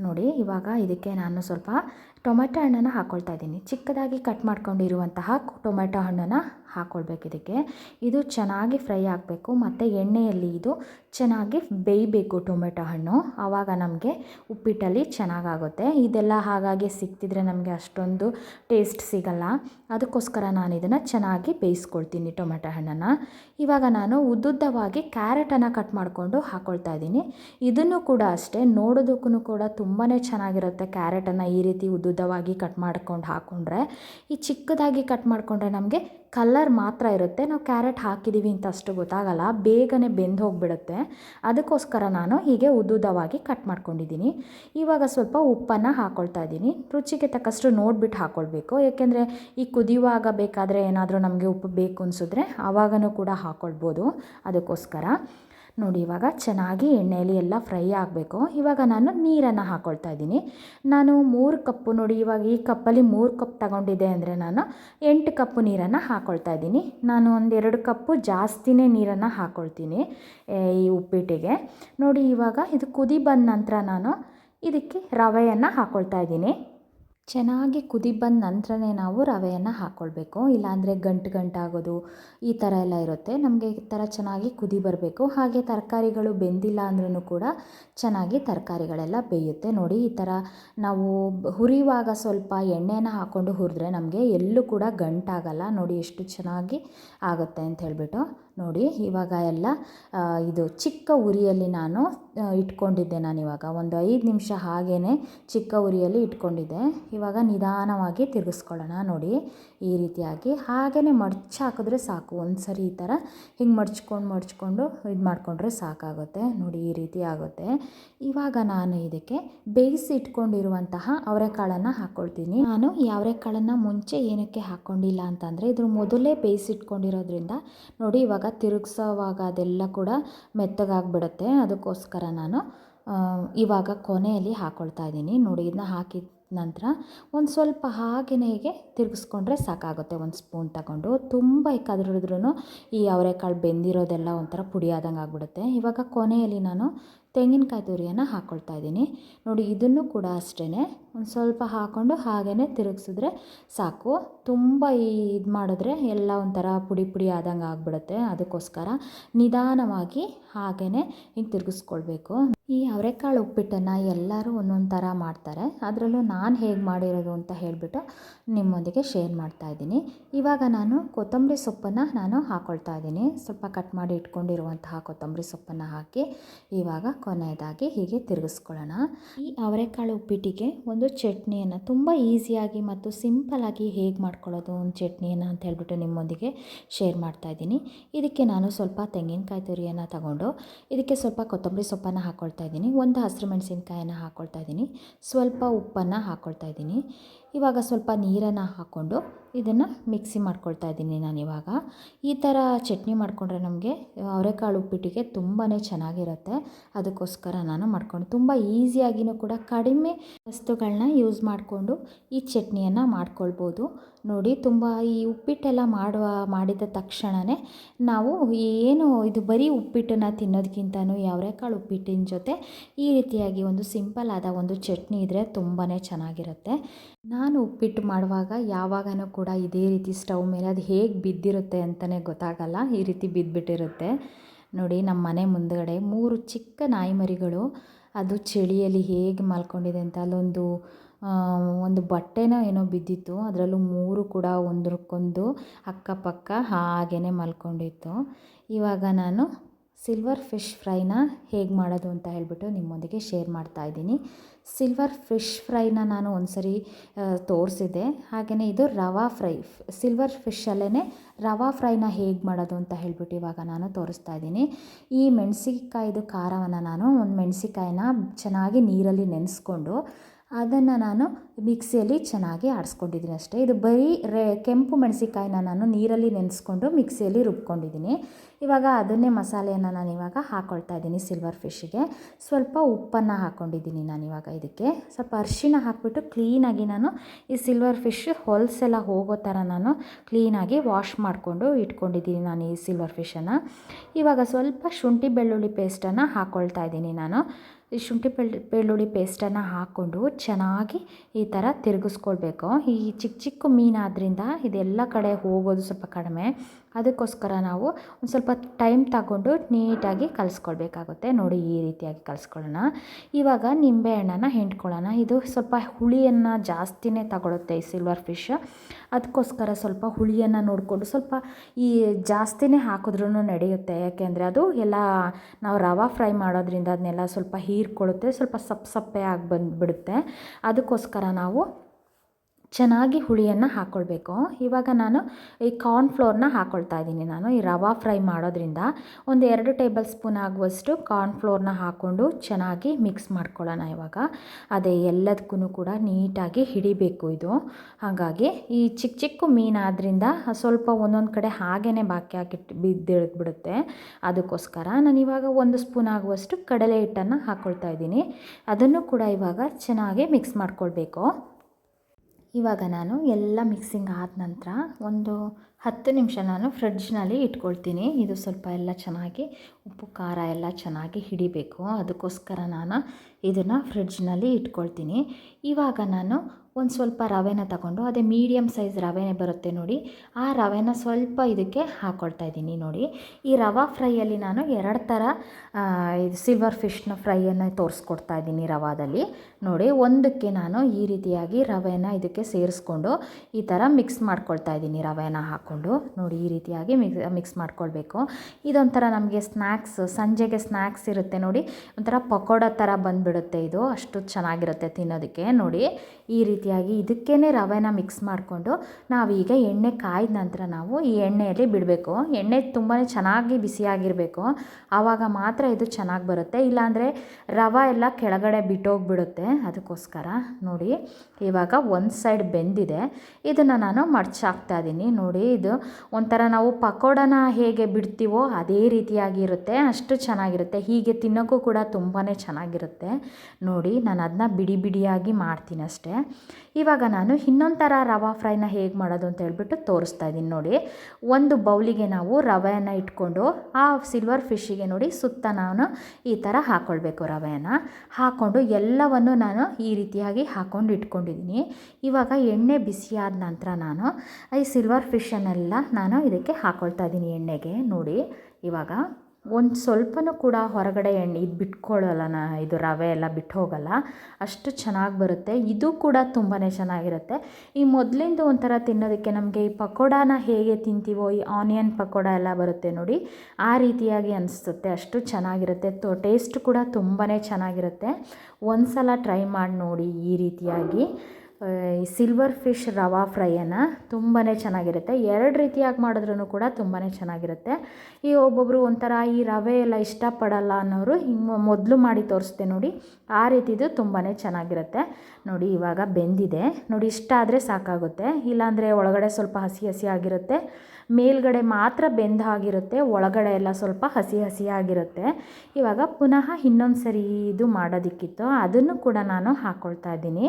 ನೋಡಿ ಇವಾಗ ಇದಕ್ಕೆ ನಾನು ಸ್ವಲ್ಪ ಟೊಮೆಟೊ ಹಣ್ಣನ್ನು ಹಾಕ್ಕೊಳ್ತಾ ಇದ್ದೀನಿ. ಚಿಕ್ಕದಾಗಿ ಕಟ್ ಮಾಡ್ಕೊಂಡಿರುವಂತಹ ಟೊಮೆಟೊ ಹಣ್ಣನ್ನು ಹಾಕ್ಕೊಳ್ಬೇಕು ಇದಕ್ಕೆ. ಇದು ಚೆನ್ನಾಗಿ ಫ್ರೈ ಆಗಬೇಕು. ಮತ್ತು ಎಣ್ಣೆಯಲ್ಲಿ ಇದು ಚೆನ್ನಾಗಿ ಬೇಯಬೇಕು ಟೊಮೆಟೊ ಹಣ್ಣು. ಆವಾಗ ನಮಗೆ ಉಪ್ಪಿಟ್ಟಲ್ಲಿ ಚೆನ್ನಾಗಾಗುತ್ತೆ. ಇದೆಲ್ಲ ಹಾಗಾಗಿ ಸಿಕ್ತಿದ್ರೆ ನಮಗೆ ಅಷ್ಟೊಂದು ಟೇಸ್ಟ್ ಸಿಗಲ್ಲ. ಅದಕ್ಕೋಸ್ಕರ ನಾನು ಇದನ್ನು ಚೆನ್ನಾಗಿ ಬೇಯಿಸ್ಕೊಳ್ತೀನಿ ಟೊಮೆಟೊ ಹಣ್ಣನ್ನು. ಇವಾಗ ನಾನು ಉದ್ದುದ್ದವಾಗಿ ಕ್ಯಾರೆಟನ್ನು ಕಟ್ ಮಾಡಿಕೊಂಡು ಹಾಕ್ಕೊಳ್ತಾ ಇದ್ದೀನಿ. ಇದನ್ನು ಕೂಡ ಅಷ್ಟೇ, ನೋಡೋದಕ್ಕೂ ಕೂಡ ತುಂಬಾ ಚೆನ್ನಾಗಿರುತ್ತೆ ಕ್ಯಾರೆಟನ್ನು ಈ ರೀತಿ ಉದ್ದುದ್ದವಾಗಿ ಉದ್ದುದ್ದವಾಗಿ ಕಟ್ ಮಾಡ್ಕೊಂಡು ಹಾಕ್ಕೊಂಡ್ರೆ ಈ ಚಿಕ್ಕದಾಗಿ ಕಟ್ ಮಾಡಿಕೊಂಡ್ರೆ ನಮಗೆ ಕಲರ್ ಮಾತ್ರ ಇರುತ್ತೆ. ನಾವು ಕ್ಯಾರೆಟ್ ಹಾಕಿದ್ದೀವಿ ಅಂತ ಅಷ್ಟು ಗೊತ್ತಾಗಲ್ಲ, ಬೇಗನೆ ಬೆಂದು ಹೋಗಿಬಿಡುತ್ತೆ. ಅದಕ್ಕೋಸ್ಕರ ನಾನು ಹೀಗೆ ಉದ್ದುದ್ದವಾಗಿ ಕಟ್ ಮಾಡ್ಕೊಂಡಿದ್ದೀನಿ ಇವಾಗ ಸ್ವಲ್ಪ ಉಪ್ಪನ್ನು ಹಾಕ್ಕೊಳ್ತಾ ಇದ್ದೀನಿ ರುಚಿಗೆ ತಕ್ಕಷ್ಟು ನೋಡಿಬಿಟ್ಟು ಹಾಕ್ಕೊಳ್ಬೇಕು ಏಕೆಂದರೆ ಈ ಕುದಿಯುವಾಗ ಬೇಕಾದರೆ ಏನಾದರೂ ನಮಗೆ ಉಪ್ಪು ಬೇಕು ಅನಿಸಿದ್ರೆ ಆವಾಗನೂ ಕೂಡ ಹಾಕ್ಕೊಳ್ಬೋದು ಅದಕ್ಕೋಸ್ಕರ ನೋಡಿ, ಇವಾಗ ಚೆನ್ನಾಗಿ ಎಣ್ಣೆಯಲ್ಲಿ ಎಲ್ಲ ಫ್ರೈ ಆಗಬೇಕು. ಇವಾಗ ನಾನು ನೀರನ್ನು ಹಾಕ್ಕೊಳ್ತಾ ಇದ್ದೀನಿ. ನಾನು ಮೂರು ಕಪ್ಪು ನೋಡಿ, ಇವಾಗ ಈ ಕಪ್ಪಲ್ಲಿ ಮೂರು ಕಪ್ ತಗೊಂಡಿದ್ದೆ ಅಂದರೆ ನಾನು ಎಂಟು ಕಪ್ಪು ನೀರನ್ನು ಹಾಕ್ಕೊಳ್ತಾ ಇದ್ದೀನಿ. ನಾನು ಒಂದೆರಡು ಕಪ್ಪು ಜಾಸ್ತಿನೇ ನೀರನ್ನು ಹಾಕ್ಕೊಳ್ತೀನಿ ಈ ಉಪ್ಪಿಟ್ಟಿಗೆ. ನೋಡಿ, ಇವಾಗ ಇದು ಕುದಿ ಬಂದ ನಂತರ ನಾನು ಇದಕ್ಕೆ ರವೆಯನ್ನು ಹಾಕ್ಕೊಳ್ತಾ ಇದ್ದೀನಿ. ಚೆನ್ನಾಗಿ ಕುದಿ ಬಂದ ನಂತರನೇ ನಾವು ರವೆಯನ್ನು ಹಾಕ್ಕೊಳ್ಬೇಕು ಇಲ್ಲಾಂದರೆ ಗಂಟು ಗಂಟಾಗೋದು ಈ ಥರ ಎಲ್ಲ ಇರುತ್ತೆ. ನಮಗೆ ಈ ಥರ ಚೆನ್ನಾಗಿ ಕುದಿ ಬರಬೇಕು. ಹಾಗೆ ತರಕಾರಿಗಳು ಬೆಂದಿಲ್ಲ ಅಂದ್ರೂ ಕೂಡ ಚೆನ್ನಾಗಿ ತರಕಾರಿಗಳೆಲ್ಲ ಬೇಯುತ್ತೆ. ನೋಡಿ ಈ ಥರ ನಾವು ಹುರಿಯುವಾಗ ಸ್ವಲ್ಪ ಎಣ್ಣೆನ ಹಾಕ್ಕೊಂಡು ಹುರಿದ್ರೆ ನಮಗೆ ಎಲ್ಲೂ ಕೂಡ ಗಂಟಾಗಲ್ಲ. ನೋಡಿ ಎಷ್ಟು ಚೆನ್ನಾಗಿ ಆಗುತ್ತೆ ಅಂತ ಹೇಳ್ಬಿಟ್ಟು. ನೋಡಿ, ಇವಾಗ ಎಲ್ಲ ಇದು ಚಿಕ್ಕ ಉರಿಯಲ್ಲಿ ನಾನು ಇಟ್ಕೊಂಡಿದ್ದೆ ನಾನು ಇವಾಗ. ಒಂದು ಐದು ನಿಮಿಷ ಹಾಗೇ ಚಿಕ್ಕ ಉರಿಯಲ್ಲಿ ಇಟ್ಕೊಂಡಿದ್ದೆ. ಇವಾಗ ನಿಧಾನವಾಗಿ ತಿರುಗಿಸ್ಕೊಳ್ಳೋಣ ನೋಡಿ ಈ ರೀತಿಯಾಗಿ. ಹಾಗೇ ಮಡ್ಚಿ ಹಾಕಿದ್ರೆ ಸಾಕು. ಒಂದು ಸರಿ ಈ ಥರ ಹಿಂಗೆ ಮಡ್ಚ್ಕೊಂಡು ಮಡ್ಚ್ಕೊಂಡು ಇದು ಮಾಡಿಕೊಂಡ್ರೆ ಸಾಕಾಗುತ್ತೆ. ನೋಡಿ ಈ ರೀತಿ ಆಗುತ್ತೆ. ಇವಾಗ ನಾನು ಇದಕ್ಕೆ ಬೇಯಿಸಿ ಇಟ್ಕೊಂಡಿರುವಂತಹ ಅವರೆಕಾಳನ್ನು ಹಾಕ್ಕೊಳ್ತೀನಿ ನಾನು ಈ ಅವರೆಕಾಳನ್ನು ಮುಂಚೆ ಏನಕ್ಕೆ ಹಾಕ್ಕೊಂಡಿಲ್ಲ ಅಂತಂದರೆ ಇದ್ರ ಮೊದಲೇ ಬೇಯಿಸಿಟ್ಕೊಂಡಿರೋದ್ರಿಂದ ನೋಡಿ ಇವಾಗ ತಿರುಗಿಸೋವಾಗ ಅದೆಲ್ಲ ಕೂಡ ಮೆತ್ತಗಾಗ್ಬಿಡುತ್ತೆ. ಅದಕ್ಕೋಸ್ಕರ ನಾನು ಇವಾಗ ಕೊನೆಯಲ್ಲಿ ಹಾಕ್ಕೊಳ್ತಾ ಇದ್ದೀನಿ. ನೋಡಿ, ಇದನ್ನ ಹಾಕಿದ ನಂತರ ಒಂದು ಸ್ವಲ್ಪ ಹಾಗೆಯೇ ಹೀಗೆ ತಿರುಗಿಸ್ಕೊಂಡ್ರೆ ಸಾಕಾಗುತ್ತೆ. ಒಂದು ಸ್ಪೂನ್ ತಗೊಂಡು ತುಂಬ ಕದ್ರಿದ್ರೂ ಈ ಅವರೆಕಾಳು ಬೆಂದಿರೋದೆಲ್ಲ ಒಂಥರ ಪುಡಿ ಆದಂಗೆ ಆಗ್ಬಿಡುತ್ತೆ ಇವಾಗ ಕೊನೆಯಲ್ಲಿ ನಾನು ತೆಂಗಿನಕಾಯಿ ತುರಿಯನ್ನು ಹಾಕ್ಕೊಳ್ತಾ ಇದ್ದೀನಿ. ನೋಡಿ, ಇದನ್ನು ಕೂಡ ಅಷ್ಟೇ ಒಂದು ಸ್ವಲ್ಪ ಹಾಕ್ಕೊಂಡು ಹಾಗೇ ತಿರುಗಿಸಿದ್ರೆ ಸಾಕು. ತುಂಬ ಇದು ಮಾಡಿದ್ರೆ ಎಲ್ಲ ಒಂಥರ ಪುಡಿ ಪುಡಿ ಆದಂಗೆ ಆಗಿಬಿಡುತ್ತೆ. ಅದಕ್ಕೋಸ್ಕರ ನಿಧಾನವಾಗಿ ಹಾಗೇ ಹಿಂಗೆ ತಿರುಗಿಸ್ಕೊಳ್ಬೇಕು. ಈ ಅವರೆಕಾಳು ಉಪ್ಪಿಟ್ಟನ್ನು ಎಲ್ಲರೂ ಒಂದೊಂದು ಥರ ಮಾಡ್ತಾರೆ. ಅದರಲ್ಲೂ ನಾನು ಹೇಗೆ ಮಾಡಿರೋದು ಅಂತ ಹೇಳಿಬಿಟ್ಟು ನಿಮ್ಮೊಂದಿಗೆ ಶೇರ್ ಮಾಡ್ತಾ ಇದ್ದೀನಿ. ಇವಾಗ ನಾನು ಕೊತ್ತಂಬರಿ ಸೊಪ್ಪನ್ನು ನಾನು ಹಾಕ್ಕೊಳ್ತಾ ಇದ್ದೀನಿ. ಸ್ವಲ್ಪ ಕಟ್ ಮಾಡಿ ಇಟ್ಕೊಂಡಿರುವಂತಹ ಕೊತ್ತಂಬರಿ ಸೊಪ್ಪನ್ನು ಹಾಕಿ ಇವಾಗ ಕೊನೆಯದಾಗಿ ಹೀಗೆ ತಿರುಗಿಸ್ಕೊಳ್ಳೋಣ. ಈ ಅವರೆಕಾಳು ಉಪ್ಪಿಟ್ಟಿಗೆ ಒಂದು ಚಟ್ನಿಯನ್ನು ತುಂಬ ಈಸಿಯಾಗಿ ಮತ್ತು ಸಿಂಪಲಾಗಿ ಹೇಗೆ ಮಾಡ್ಕೊಳ್ಳೋದು ಒಂದು ಚಟ್ನಿಯನ್ನು ಅಂತ ಹೇಳಿಬಿಟ್ಟು ನಿಮ್ಮೊಂದಿಗೆ ಶೇರ್ ಮಾಡ್ತಾ ಇದ್ದೀನಿ. ಇದಕ್ಕೆ ನಾನು ಸ್ವಲ್ಪ ತೆಂಗಿನಕಾಯಿ ತುರಿಯನ್ನು ತಗೊಂಡು, ಇದಕ್ಕೆ ಸ್ವಲ್ಪ ಕೊತ್ತಂಬರಿ ಸೊಪ್ಪನ್ನು ಹಾಕ್ಕೊಳ್ತಾ ಇದ್ದೀನಿ. ಒಂದು ಹಸಿರು ಮೆಣಸಿನ್ಕಾಯನ್ನ ಹಾಕ್ಕೊಳ್ತಾ ಇದ್ದೀನಿ. ಸ್ವಲ್ಪ ಉಪ್ಪನ್ನು ಹಾಕ್ಕೊಳ್ತಾ ಇದ್ದೀನಿ. ಇವಾಗ ಸ್ವಲ್ಪ ನೀರನ್ನು ಹಾಕ್ಕೊಂಡು ಇದನ್ನು ಮಿಕ್ಸಿ ಮಾಡ್ಕೊಳ್ತಾ ಇದ್ದೀನಿ ನಾನು ಇವಾಗ. ಈ ಥರ ಚಟ್ನಿ ಮಾಡಿಕೊಂಡ್ರೆ ನಮಗೆ ಅವರೆಕಾಳು ಉಪ್ಪಿಟ್ಟಿಗೆ ತುಂಬಾ ಚೆನ್ನಾಗಿರುತ್ತೆ. ಅದಕ್ಕೋಸ್ಕರ ನಾನು ಮಾಡ್ಕೊಂಡು ತುಂಬ ಈಸಿಯಾಗಿಯೂ ಕೂಡ ಕಡಿಮೆ ವಸ್ತುಗಳನ್ನ ಯೂಸ್ ಮಾಡಿಕೊಂಡು ಈ ಚಟ್ನಿಯನ್ನು ಮಾಡ್ಕೊಳ್ಬೋದು. ನೋಡಿ ತುಂಬ ಈ ಉಪ್ಪಿಟ್ಟೆಲ್ಲ ಮಾಡುವ, ಮಾಡಿದ ತಕ್ಷಣವೇ ನಾವು ಏನು ಇದು ಬರೀ ಉಪ್ಪಿಟ್ಟನ್ನು ತಿನ್ನೋದಕ್ಕಿಂತನೂ ಅವರೆಕಾಳು ಉಪ್ಪಿಟ್ಟಿನ ಜೊತೆ ಈ ರೀತಿಯಾಗಿ ಒಂದು ಸಿಂಪಲ್ ಆದ ಒಂದು ಚಟ್ನಿ ಇದ್ದರೆ ತುಂಬಾ ಚೆನ್ನಾಗಿರುತ್ತೆ. ನಾನು ಉಪ್ಪಿಟ್ಟು ಮಾಡುವಾಗ ಯಾವಾಗನೂ ಕೂಡ ಇದೇ ರೀತಿ ಸ್ಟವ್ ಮೇಲೆ ಅದು ಹೇಗೆ ಬಿದ್ದಿರುತ್ತೆ ಅಂತಲೇ ಗೊತ್ತಾಗಲ್ಲ, ಈ ರೀತಿ ಬಿದ್ದುಬಿಟ್ಟಿರುತ್ತೆ ನೋಡಿ, ನಮ್ಮ ಮನೆ ಮುಂದುಗಡೆ ಮೂರು ಚಿಕ್ಕ ನಾಯಿ ಮರಿಗಳು, ಅದು ಚಳಿಯಲ್ಲಿ ಹೇಗೆ ಮಲ್ಕೊಂಡಿದೆ ಅಂತ ಅಲ್ಲೊಂದು ಒಂದು ಬಟ್ಟೆನೋ ಏನೋ ಬಿದ್ದಿತ್ತು, ಅದರಲ್ಲೂ ಮೂರು ಕೂಡ ಒಂದಕ್ಕೊಂದು ಅಕ್ಕಪಕ್ಕ ಹಾಗೇ ಮಲ್ಕೊಂಡಿತ್ತು. ಇವಾಗ ನಾನು ಸಿಲ್ವರ್ ಫಿಶ್ ಫ್ರೈನ ಹೇಗೆ ಮಾಡೋದು ಅಂತ ಹೇಳಿಬಿಟ್ಟು ನಿಮ್ಮೊಂದಿಗೆ ಶೇರ್ ಮಾಡ್ತಾ ಇದ್ದೀನಿ. ಸಿಲ್ವರ್ ಫಿಶ್ ಫ್ರೈನ ನಾನು ಒಂದ್ಸರಿ ತೋರಿಸಿದೆ. ಹಾಗೆಯೇ ಇದು ರವಾ ಫ್ರೈ ಸಿಲ್ವರ್ ಫಿಶಲ್ಲೇ ರವಾ ಫ್ರೈನ ಹೇಗೆ ಮಾಡೋದು ಅಂತ ಹೇಳಿಬಿಟ್ಟು ಇವಾಗ ನಾನು ತೋರಿಸ್ತಾ ಇದ್ದೀನಿ. ಈ ಮೆಣಸಿಕಾಯ್ದು ಖಾರವನ್ನು ನಾನು ಒಂದು ಮೆಣಸಿಕಾಯಿನ ಚೆನ್ನಾಗಿ ನೀರಲ್ಲಿ ನೆನೆಸ್ಕೊಂಡು ಅದನ್ನು ನಾನು ಮಿಕ್ಸಿಯಲ್ಲಿ ಚೆನ್ನಾಗಿ ಆಡಿಸ್ಕೊಂಡಿದ್ದೀನಿ ಅಷ್ಟೇ. ಇದು ಬರೀ ರೇ, ಕೆಂಪು ಮೆಣಸಿಕಾಯಿನ ನಾನು ನೀರಲ್ಲಿ ನೆನೆಸ್ಕೊಂಡು ಮಿಕ್ಸಿಯಲ್ಲಿ ರುಬ್ಕೊಂಡಿದ್ದೀನಿ. ಇವಾಗ ಅದನ್ನೇ ಮಸಾಲೆಯನ್ನು ನಾನು ಇವಾಗ ಹಾಕ್ಕೊಳ್ತಾ ಇದ್ದೀನಿ ಸಿಲ್ವರ್ ಫಿಶ್ಶಿಗೆ ಸ್ವಲ್ಪ ಉಪ್ಪನ್ನು ಹಾಕ್ಕೊಂಡಿದ್ದೀನಿ ನಾನು ಇವಾಗ ಇದಕ್ಕೆ. ಸ್ವಲ್ಪ ಅರಿಶಿನ ಹಾಕ್ಬಿಟ್ಟು ಕ್ಲೀನಾಗಿ ನಾನು ಈ ಸಿಲ್ವರ್ ಫಿಶ್ ಹೊಲಸೆಲ್ಲ ಹೋಗೋ ಥರ ನಾನು ಕ್ಲೀನಾಗಿ ವಾಶ್ ಮಾಡಿಕೊಂಡು ಇಟ್ಕೊಂಡಿದ್ದೀನಿ ನಾನು ಈ ಸಿಲ್ವರ್ ಫಿಶನ್ನು. ಇವಾಗ ಸ್ವಲ್ಪ ಶುಂಠಿ ಬೆಳ್ಳುಳ್ಳಿ ಪೇಸ್ಟನ್ನು ಹಾಕ್ಕೊಳ್ತಾ ಇದ್ದೀನಿ ನಾನು. ಈ ಶುಂಠಿ ಬೆಳ್ಳು ಬೆಳ್ಳುಳ್ಳಿ ಪೇಸ್ಟನ್ನು ಹಾಕ್ಕೊಂಡು ಚೆನ್ನಾಗಿ ಈ ಥರ ತಿರುಗಿಸ್ಕೊಳ್ಬೇಕು. ಈ ಚಿಕ್ಕ ಚಿಕ್ಕ ಮೀನಾದ್ರಿಂದ ಇದೆಲ್ಲ ಕಡೆ ಹೋಗೋದು ಸ್ವಲ್ಪ ಕಡಿಮೆ. ಅದಕ್ಕೋಸ್ಕರ ನಾವು ಒಂದು ಸ್ವಲ್ಪ ಟೈಮ್ ತಗೊಂಡು ನೀಟಾಗಿ ಕಲಿಸ್ಕೊಳ್ಬೇಕಾಗುತ್ತೆ. ನೋಡಿ ಈ ರೀತಿಯಾಗಿ ಕಲಿಸ್ಕೊಳ್ಳೋಣ. ಇವಾಗ ನಿಂಬೆ ಹಣ್ಣನ್ನು ಹಿಂಡ್ಕೊಳ್ಳೋಣ. ಇದು ಸ್ವಲ್ಪ ಹುಳಿಯನ್ನು ಜಾಸ್ತಿನೇ ತಗೊಳುತ್ತೆ ಈ ಸಿಲ್ವರ್ ಫಿಶ್ ಅದಕ್ಕೋಸ್ಕರ ಸ್ವಲ್ಪ ಹುಳಿಯನ್ನು ನೋಡಿಕೊಂಡು ಸ್ವಲ್ಪ ಈ ಜಾಸ್ತಿನೇ ಹಾಕಿದ್ರೂ ನಡೆಯುತ್ತೆ. ಯಾಕೆಂದರೆ ಅದು ಎಲ್ಲ ನಾವು ರವೆ ಫ್ರೈ ಮಾಡೋದ್ರಿಂದ ಅದನ್ನೆಲ್ಲ ಸ್ವಲ್ಪ ಹೀರ್ಕೊಳ್ಳುತ್ತೆ. ಸ್ವಲ್ಪ ಸಪ್ಪೆ ಆಗಿ ಬಂದುಬಿಡುತ್ತೆ ಅದಕ್ಕೋಸ್ಕರ ನಾವು ಚೆನ್ನಾಗಿ ಹುಳಿಯನ್ನು ಹಾಕ್ಕೊಳ್ಬೇಕು ಇವಾಗ ನಾನು ಈ ಕಾರ್ನ್ ಫ್ಲೋರ್ನ ಹಾಕ್ಕೊಳ್ತಾ ಇದ್ದೀನಿ ನಾನು, ಈ ರವಾ ಫ್ರೈ ಮಾಡೋದ್ರಿಂದ. ಒಂದು ಎರಡು ಟೇಬಲ್ ಸ್ಪೂನ್ ಆಗುವಷ್ಟು ಕಾರ್ನ್ ಫ್ಲೋರ್ನ ಹಾಕ್ಕೊಂಡು ಚೆನ್ನಾಗಿ ಮಿಕ್ಸ್ ಮಾಡ್ಕೊಳ್ಳೋಣ ಇವಾಗ. ಅದೇ ಎಲ್ಲದಕ್ಕೂ ಕೂಡ ನೀಟಾಗಿ ಹಿಡಿಬೇಕು ಇದು. ಹಾಗಾಗಿ ಈ ಚಿಕ್ಕ ಚಿಕ್ಕ ಮೀನಾದ್ರಿಂದ ಸ್ವಲ್ಪ ಒಂದೊಂದು ಕಡೆ ಹಾಗೇ ಬಾಕಿ ಹಾಕಿಟ್ಟು ಬಿದ್ದಿಳಿದ್ಬಿಡುತ್ತೆ ಅದಕ್ಕೋಸ್ಕರ ನಾನು ಇವಾಗ ಒಂದು ಸ್ಪೂನ್ ಆಗುವಷ್ಟು ಕಡಲೆ ಹಿಟ್ಟನ್ನು ಹಾಕ್ಕೊಳ್ತಾ ಇದ್ದೀನಿ. ಅದನ್ನು ಕೂಡ ಇವಾಗ ಚೆನ್ನಾಗಿ ಮಿಕ್ಸ್ ಮಾಡ್ಕೊಳ್ಬೇಕು. ಇವಾಗ ನಾನು ಎಲ್ಲ ಮಿಕ್ಸಿಂಗ್ ಆದ ನಂತರ ಒಂದು ಹತ್ತು ನಿಮಿಷ ನಾನು ಫ್ರಿಡ್ಜ್ನಲ್ಲಿ ಇಟ್ಕೊಳ್ತೀನಿ. ಇದು ಸ್ವಲ್ಪ ಎಲ್ಲ ಚೆನ್ನಾಗಿ ಉಪ್ಪು, ಖಾರ ಎಲ್ಲ ಚೆನ್ನಾಗಿ ಹಿಡಿಬೇಕು. ಅದಕ್ಕೋಸ್ಕರ ನಾನು ಇದನ್ನು ಫ್ರಿಡ್ಜ್ನಲ್ಲಿ ಇಟ್ಕೊಳ್ತೀನಿ. ಇವಾಗ ನಾನು ಒಂದು ಸ್ವಲ್ಪ ರವೆನ ತಗೊಂಡು, ಅದೇ ಮೀಡಿಯಮ್ ಸೈಜ್ ರವೆನೇ ಬರುತ್ತೆ ನೋಡಿ, ಆ ರವೆನ ಸ್ವಲ್ಪ ಇದಕ್ಕೆ ಹಾಕ್ಕೊಳ್ತಾ ಇದ್ದೀನಿ ನೋಡಿ. ಈ ರವೆ ಫ್ರೈಯಲ್ಲಿ ನಾನು ಎರಡು ಥರ ಇದು ಸಿಲ್ವರ್ ಫಿಶ್ನ ಫ್ರೈಯನ್ನು ತೋರಿಸ್ಕೊಡ್ತಾ ಇದ್ದೀನಿ ರವಾದಲ್ಲಿ. ನೋಡಿ, ಒಂದಕ್ಕೆ ನಾನು ಈ ರೀತಿಯಾಗಿ ರವೆನ ಇದಕ್ಕೆ ಸೇರಿಸ್ಕೊಂಡು ಈ ಥರ ಮಿಕ್ಸ್ ಮಾಡ್ಕೊಳ್ತಾ ಇದ್ದೀನಿ ರವೆನ ಹಾಕ್ಕೊಂಡು ನೋಡಿ, ಈ ರೀತಿಯಾಗಿ ಮಿಕ್ಸ್ ಮಿಕ್ಸ್ ಮಾಡ್ಕೊಳ್ಬೇಕು. ಇದೊಂಥರ ನಮಗೆ ಸ್ನ್ಯಾಕ್ಸ್ ಸಂಜೆಗೆ ಸ್ನ್ಯಾಕ್ಸ್ ಇರುತ್ತೆ ನೋಡಿ. ಒಂಥರ ಪಕೋಡ ಥರ ಬಂದುಬಿಡುತ್ತೆ ಇದು. ಅಷ್ಟು ಚೆನ್ನಾಗಿರುತ್ತೆ ತಿನ್ನೋದಕ್ಕೆ. ನೋಡಿ ಈ ರೀತಿಯಾಗಿ ಇದಕ್ಕೇ ರವೆನ ಮಿಕ್ಸ್ ಮಾಡಿಕೊಂಡು ನಾವೀಗ ಎಣ್ಣೆ ಕಾಯ್ದ ನಂತರ ನಾವು ಈ ಎಣ್ಣೆಯಲ್ಲಿ ಬಿಡಬೇಕು. ಎಣ್ಣೆ ತುಂಬಾ ಚೆನ್ನಾಗಿ ಬಿಸಿಯಾಗಿರಬೇಕು. ಆವಾಗ ಮಾತ್ರ ಇದು ಚೆನ್ನಾಗಿ ಬರುತ್ತೆ. ಇಲ್ಲಾಂದರೆ ರವೆ ಎಲ್ಲ ಕೆಳಗಡೆ ಬಿಟ್ಟೋಗ್ಬಿಡುತ್ತೆ. ಅದಕ್ಕೋಸ್ಕರ ನೋಡಿ, ಇವಾಗ ಒಂದು ಸೈಡ್ ಬೆಂದಿದೆ. ಇದನ್ನು ನಾನು ಮಡ್ಚಾಕ್ತಾ ಇದ್ದೀನಿ ನೋಡಿ, ಇದು ಒಂಥರ ನಾವು ಪಕೋಡನ ಹೇಗೆ ಬಿಡ್ತೀವೋ ಅದೇ ರೀತಿಯಾಗಿ ಇರುತ್ತೆ ಅಷ್ಟು ಚೆನ್ನಾಗಿರುತ್ತೆ. ಹೀಗೆ ತಿನ್ನೋಕ್ಕೂ ಕೂಡ ತುಂಬಾ ಚೆನ್ನಾಗಿರುತ್ತೆ. ನೋಡಿ, ನಾನು ಅದನ್ನ ಬಿಡಿ ಬಿಡಿಯಾಗಿ ಮಾಡ್ತೀನಿ ಅಷ್ಟೇ ಇವಾಗ ನಾನು ಇನ್ನೊಂದು ಥರ ರವಾ ಫ್ರೈನ ಹೇಗೆ ಮಾಡೋದು ಅಂತ ಹೇಳ್ಬಿಟ್ಟು ತೋರಿಸ್ತಾ ಇದ್ದೀನಿ ನೋಡಿ. ಒಂದು ಬೌಲಿಗೆ ನಾವು ರವೆಯನ್ನು ಇಟ್ಕೊಂಡು, ಆ ಸಿಲ್ವರ್ ಫಿಶ್ಶಿಗೆ ನೋಡಿ ಸುತ್ತ ನಾನು ಈ ಥರ ಹಾಕ್ಕೊಳ್ಬೇಕು ರವೆಯನ್ನು. ಹಾಕ್ಕೊಂಡು ಎಲ್ಲವನ್ನು ನಾನು ಈ ರೀತಿಯಾಗಿ ಹಾಕ್ಕೊಂಡು ಇಟ್ಕೊಂಡಿದ್ದೀನಿ. ಇವಾಗ ಎಣ್ಣೆ ಬಿಸಿಯಾದ ನಂತರ ನಾನು ಈ ಸಿಲ್ವರ್ ಫಿಶನ್ನೆಲ್ಲ ನಾನು ಇದಕ್ಕೆ ಹಾಕ್ಕೊಳ್ತಾ ಇದ್ದೀನಿ ಎಣ್ಣೆಗೆ ನೋಡಿ. ಇವಾಗ ಒಂದು ಸ್ವಲ್ಪನೂ ಕೂಡ ಹೊರಗಡೆ ಎಣ್ಣೆ ಇದು ಬಿಟ್ಕೊಳ್ಳೋಲ್ಲ ನಾ, ಇದು ರವೆ ಎಲ್ಲ ಬಿಟ್ಟು ಹೋಗಲ್ಲ ಅಷ್ಟು ಚೆನ್ನಾಗಿ ಬರುತ್ತೆ. ಇದು ಕೂಡ ತುಂಬಾ ಚೆನ್ನಾಗಿರುತ್ತೆ. ಈ ಮೊದಲಿಂದು ಒಂಥರ ತಿನ್ನೋದಕ್ಕೆ ನಮಗೆ ಈ ಪಕೋಡಾನ ಹೇಗೆ ತಿಂತೀವೋ, ಈ ಆನಿಯನ್ ಪಕೋಡ ಎಲ್ಲ ಬರುತ್ತೆ ನೋಡಿ, ಆ ರೀತಿಯಾಗಿ ಅನಿಸುತ್ತೆ. ಅಷ್ಟು ಚೆನ್ನಾಗಿರುತ್ತೆ. ತೊ, ಟೇಸ್ಟ್ ಕೂಡ ತುಂಬಾ ಚೆನ್ನಾಗಿರುತ್ತೆ. ಒಂದು ಸಲ ಟ್ರೈ ಮಾಡಿ ನೋಡಿ ಈ ರೀತಿಯಾಗಿ. ಸಿಲ್ವರ್ ಫಿಶ್ ರವಾ ಫ್ರೈಯನ್ನು ತುಂಬಾ ಚೆನ್ನಾಗಿರುತ್ತೆ. ಎರಡು ರೀತಿಯಾಗಿ ಮಾಡಿದ್ರೂ ಕೂಡ ತುಂಬಾ ಚೆನ್ನಾಗಿರುತ್ತೆ. ಈ ಒಬ್ಬೊಬ್ಬರು ಒಂಥರ ಈ ರವೆ ಎಲ್ಲ ಇಷ್ಟಪಡಲ್ಲ ಅನ್ನೋರು ಹಿಂಗೆ ಮೊದಲು ಮಾಡಿ ತೋರಿಸ್ದೆ ನೋಡಿ, ಆ ರೀತಿದು ತುಂಬಾ ಚೆನ್ನಾಗಿರುತ್ತೆ. ನೋಡಿ, ಇವಾಗ ಬೆಂದಿದೆ. ನೋಡಿ, ಇಷ್ಟ ಆದರೆ ಸಾಕಾಗುತ್ತೆ. ಇಲ್ಲಾಂದರೆ ಒಳಗಡೆ ಸ್ವಲ್ಪ ಹಸಿ ಹಸಿ ಆಗಿರುತ್ತೆ. ಮೇಲ್ಗಡೆ ಮಾತ್ರ ಬೆಂದ ಆಗಿರುತ್ತೆ. ಒಳಗಡೆ ಎಲ್ಲ ಸ್ವಲ್ಪ ಹಸಿ ಹಸಿ ಆಗಿರುತ್ತೆ. ಇವಾಗ ಪುನಃ ಇನ್ನೊಂದು ಸರಿ ಇದು ಮಾಡೋದಕ್ಕಿತ್ತು. ಅದನ್ನು ಕೂಡ ನಾನು ಹಾಕ್ಕೊಳ್ತಾ ಇದ್ದೀನಿ.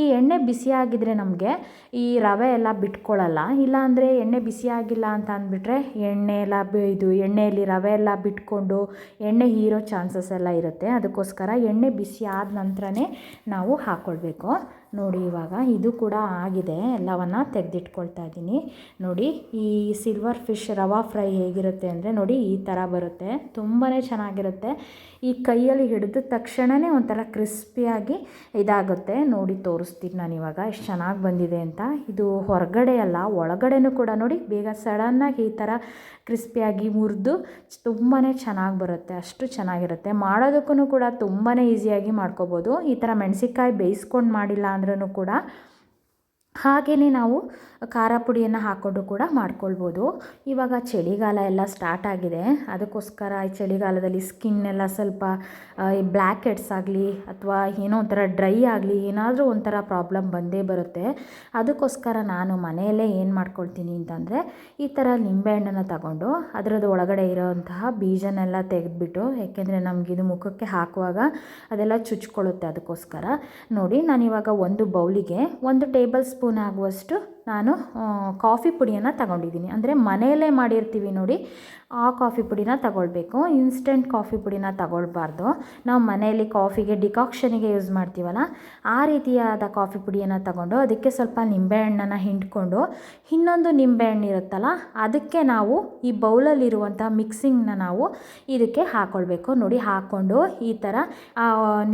ಈ ಎಣ್ಣೆ ಬಿಸಿಯಾಗಿದ್ದರೆ ನಮಗೆ ಈ ರವೆ ಎಲ್ಲ ಬಿಟ್ಕೊಳ್ಳಲ್ಲ ಇಲ್ಲಾಂದರೆ ಎಣ್ಣೆ ಬಿಸಿಯಾಗಿಲ್ಲ ಅಂತ ಅಂದ್ಬಿಟ್ರೆ ಎಣ್ಣೆ ಎಲ್ಲ ಇದು ಎಣ್ಣೆಯಲ್ಲಿ ರವೆ ಎಲ್ಲ ಬಿಟ್ಕೊಂಡು ಎಣ್ಣೆ ಹೀರೋ ಚಾನ್ಸಸ್ ಎಲ್ಲ ಇರುತ್ತೆ. ಅದಕ್ಕೋಸ್ಕರ ಎಣ್ಣೆ ಬಿಸಿ ಆದ ನಂತರನೇ ನಾವು ಹಾಕ್ಕೊಳ್ಬೇಕು ನೋಡಿ ಇವಾಗ ಇದು ಕೂಡ ಆಗಿದೆ. ಎಲ್ಲವನ್ನು ತೆಗೆದಿಟ್ಕೊಳ್ತಾ ಇದ್ದೀನಿ. ನೋಡಿ ಈ ಸಿಲ್ವರ್ ಫಿಶ್ ರವಾ ಫ್ರೈ ಹೇಗಿರುತ್ತೆ ಅಂದರೆ ನೋಡಿ ಈ ಥರ ಬರುತ್ತೆ. ತುಂಬಾ ಚೆನ್ನಾಗಿರುತ್ತೆ. ಈ ಕೈಯಲ್ಲಿ ಹಿಡಿದ ತಕ್ಷಣವೇ ಒಂಥರ ಕ್ರಿಸ್ಪಿಯಾಗಿ ಇದಾಗುತ್ತೆ. ನೋಡಿ ತೋರಿಸ್ತೀನಿ ನಾನು ಇವಾಗ ಎಷ್ಟು ಚೆನ್ನಾಗಿ ಬಂದಿದೆ ಅಂತ. ಇದು ಹೊರಗಡೆ ಅಲ್ಲ, ಒಳಗಡೆನೂ ಕೂಡ ನೋಡಿ ಬೇಗ ಸಡನ್ನಾಗಿ ಈ ಥರ ಕ್ರಿಸ್ಪಿಯಾಗಿ ಮುರಿದು ತುಂಬಾ ಚೆನ್ನಾಗಿ ಬರುತ್ತೆ. ಅಷ್ಟು ಚೆನ್ನಾಗಿರುತ್ತೆ. ಮಾಡೋದಕ್ಕೂ ಕೂಡ ತುಂಬಾ ಈಸಿಯಾಗಿ ಮಾಡ್ಕೋಬೋದು. ಈ ಥರ ಮೆಣಸಿನ್ಕಾಯಿ ಬೇಯಿಸ್ಕೊಂಡು ಮಾಡಿಲ್ಲ ಅಂದ್ರೂ ಕೂಡ ಹಾಗೆಯೇ ನಾವು ಖಾರ ಪುಡಿಯನ್ನು ಹಾಕ್ಕೊಂಡು ಕೂಡ ಮಾಡ್ಕೊಳ್ಬೋದು. ಇವಾಗ ಚಳಿಗಾಲ ಎಲ್ಲ ಸ್ಟಾರ್ಟ್ ಆಗಿದೆ. ಅದಕ್ಕೋಸ್ಕರ ಈ ಚಳಿಗಾಲದಲ್ಲಿ ಸ್ಕಿನ್ ಎಲ್ಲ ಸ್ವಲ್ಪ ಈ ಬ್ಲ್ಯಾಕ್ ಹೆಡ್ಸ್ ಆಗಲಿ ಅಥವಾ ಏನೋ ಒಂಥರ ಡ್ರೈ ಆಗಲಿ ಏನಾದರೂ ಒಂಥರ ಪ್ರಾಬ್ಲಮ್ ಬಂದೇ ಬರುತ್ತೆ. ಅದಕ್ಕೋಸ್ಕರ ನಾನು ಮನೆಯಲ್ಲೇ ಏನು ಮಾಡ್ಕೊಳ್ತೀನಿ ಅಂತಂದರೆ ಈ ಥರ ನಿಂಬೆಹಣ್ಣನ್ನು ತಗೊಂಡು ಅದರದ್ದು ಒಳಗಡೆ ಇರೋವಂತಹ ಬೀಜನೆಲ್ಲ ತೆಗೆದ್ಬಿಟ್ಟು ಯಾಕೆಂದರೆ ನಮಗಿದು ಮುಖಕ್ಕೆ ಹಾಕುವಾಗ ಅದೆಲ್ಲ ಚುಚ್ಕೊಳ್ಳುತ್ತೆ ಅದಕ್ಕೋಸ್ಕರ. ನೋಡಿ, ನಾನಿವಾಗ ಒಂದು ಬೌಲಿಗೆ ಒಂದು ಟೇಬಲ್ ಸ್ಪೂನ್ ಆಗುವಷ್ಟು ನಾನು ಕಾಫಿ ಪುಡಿಯನ್ನು ತಗೊಂಡಿದ್ದೀನಿ. ಅಂದರೆ ಮನೆಯಲ್ಲೇ ಮಾಡಿರ್ತೀವಿ ನೋಡಿ, ಆ ಕಾಫಿ ಪುಡಿನ ತಗೊಳ್ಬೇಕು. ಇನ್ಸ್ಟೆಂಟ್ ಕಾಫಿ ಪುಡಿನ ತಗೊಳ್ಬಾರ್ದು. ನಾವು ಮನೆಯಲ್ಲಿ ಕಾಫಿಗೆ ಡಿಕಾಕ್ಷನಿಗೆ ಯೂಸ್ ಮಾಡ್ತೀವಲ್ಲ, ಆ ರೀತಿಯಾದ ಕಾಫಿ ಪುಡಿಯನ್ನು ತಗೊಂಡು ಅದಕ್ಕೆ ಸ್ವಲ್ಪ ನಿಂಬೆಹಣ್ಣನ್ನು ಹಿಂಡ್ಕೊಂಡು, ಇನ್ನೊಂದು ನಿಂಬೆಹಣ್ಣು ಇರುತ್ತಲ್ಲ, ಅದಕ್ಕೆ ನಾವು ಈ ಬೌಲಲ್ಲಿರುವಂಥ ಮಿಕ್ಸಿಂಗ್ನ ನಾವು ಇದಕ್ಕೆ ಹಾಕ್ಕೊಳ್ಬೇಕು ನೋಡಿ, ಹಾಕ್ಕೊಂಡು ಈ ಥರ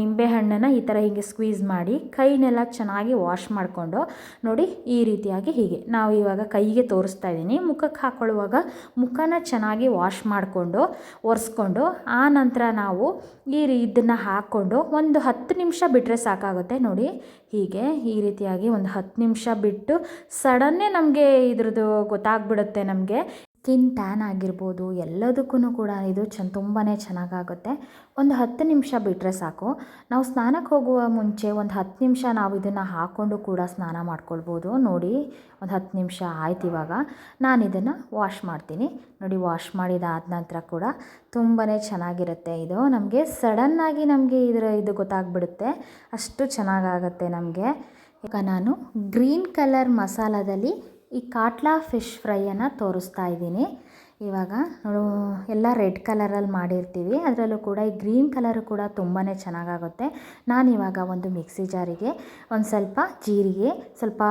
ನಿಂಬೆಹಣ್ಣನ್ನು ಈ ಥರ ಹೀಗೆ ಸ್ಕ್ವೀಸ್ ಮಾಡಿ ಕೈನೆಲ್ಲ ಚೆನ್ನಾಗಿ ವಾಶ್ ಮಾಡಿಕೊಂಡು ನೋಡಿ ಈ ರೀತಿಯಾಗಿ ರೀತಿಯಾಗಿ ಹೀಗೆ. ನಾವು ಇವಾಗ ಕೈಗೆ ತೋರಿಸ್ತಾ ಇದ್ದೀನಿ. ಮುಖಕ್ಕೆ ಹಾಕ್ಕೊಳ್ಳುವಾಗ ಮುಖನ ಚೆನ್ನಾಗಿ ವಾಶ್ ಮಾಡಿಕೊಂಡು, ಒರೆಸ್ಕೊಂಡು, ಆ ನಂತರ ನಾವು ಈ ರೀ ಇದನ್ನು ಹಾಕ್ಕೊಂಡು ಒಂದು ಹತ್ತು ನಿಮಿಷ ಬಿಟ್ಟರೆ ಸಾಕಾಗುತ್ತೆ ನೋಡಿ. ಹೀಗೆ ಈ ರೀತಿಯಾಗಿ ಒಂದು ಹತ್ತು ನಿಮಿಷ ಬಿಟ್ಟು ಸಡನ್ನೇ ನಮಗೆ ಇದ್ರದ್ದು ಗೊತ್ತಾಗ್ಬಿಡುತ್ತೆ ನಮಗೆ. ಸ್ಕಿನ್ ಟ್ಯಾನ್ ಆಗಿರ್ಬೋದು ಎಲ್ಲದಕ್ಕೂ ಕೂಡ ಇದು ಚೆನ್ನ ತುಂಬಾ ಚೆನ್ನಾಗಾಗುತ್ತೆ. ಒಂದು ಹತ್ತು ನಿಮಿಷ ಬಿಟ್ಟರೆ ಸಾಕು. ನಾವು ಸ್ನಾನಕ್ಕೆ ಹೋಗುವ ಮುಂಚೆ ಒಂದು ಹತ್ತು ನಿಮಿಷ ನಾವು ಇದನ್ನು ಹಾಕ್ಕೊಂಡು ಕೂಡ ಸ್ನಾನ ಮಾಡ್ಕೊಳ್ಬೋದು. ನೋಡಿ, ಒಂದು ಹತ್ತು ನಿಮಿಷ ಆಯ್ತು ಇವಾಗ. ನಾನು ಇದನ್ನು ವಾಶ್ ಮಾಡ್ತೀನಿ. ನೋಡಿ ವಾಶ್ ಮಾಡಿದಾದ ನಂತರ ಕೂಡ ತುಂಬಾ ಚೆನ್ನಾಗಿರುತ್ತೆ ಇದು. ನಮಗೆ ಸಡನ್ನಾಗಿ ನಮಗೆ ಇದರ ಇದು ಗೊತ್ತಾಗ್ಬಿಡುತ್ತೆ. ಅಷ್ಟು ಚೆನ್ನಾಗಾಗತ್ತೆ ನಮಗೆ. ಈಗ ನಾನು ಗ್ರೀನ್ ಕಲರ್ ಮಸಾಲದಲ್ಲಿ ಈ ಕಾಟ್ಲಾ ಫಿಶ್ ಫ್ರೈಯನ್ನು ತೋರಿಸ್ತಾ ಇದ್ದೀನಿ. ಇವಾಗ ಎಲ್ಲ ರೆಡ್ ಕಲರಲ್ಲಿ ಮಾಡಿರ್ತೀವಿ. ಅದರಲ್ಲೂ ಕೂಡ ಈ ಗ್ರೀನ್ ಕಲರು ಕೂಡ ತುಂಬಾ ಚೆನ್ನಾಗಾಗುತ್ತೆ. ನಾನಿವಾಗ ಒಂದು ಮಿಕ್ಸಿ ಜಾರಿಗೆ ಒಂದು ಸ್ವಲ್ಪ ಜೀರಿಗೆ, ಸ್ವಲ್ಪ